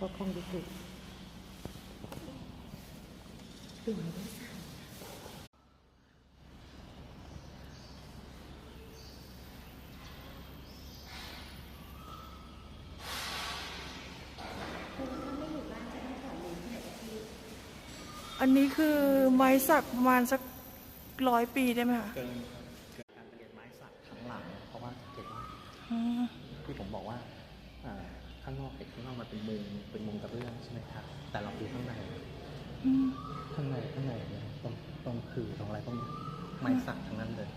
ก็คงดีถูดอันนี้คือไม้สักประมาณสักร้อยปีได้ไหมคะเกินเกินการเรียนไม้สักทั้งหลังเพราะว่าเกิดว่าที่ผมบอกว่า ข้างนอกเด็กข้างนอกมันเป็นมุงเป็นมุงกระเบื้องใช่ไหมครับ แต่เราดูข้างในอืมข้างในข้างในเนี่ยตรงตรงคือตรงอะไรตรงเนี้ยไม้สักทั้งนั้นเลย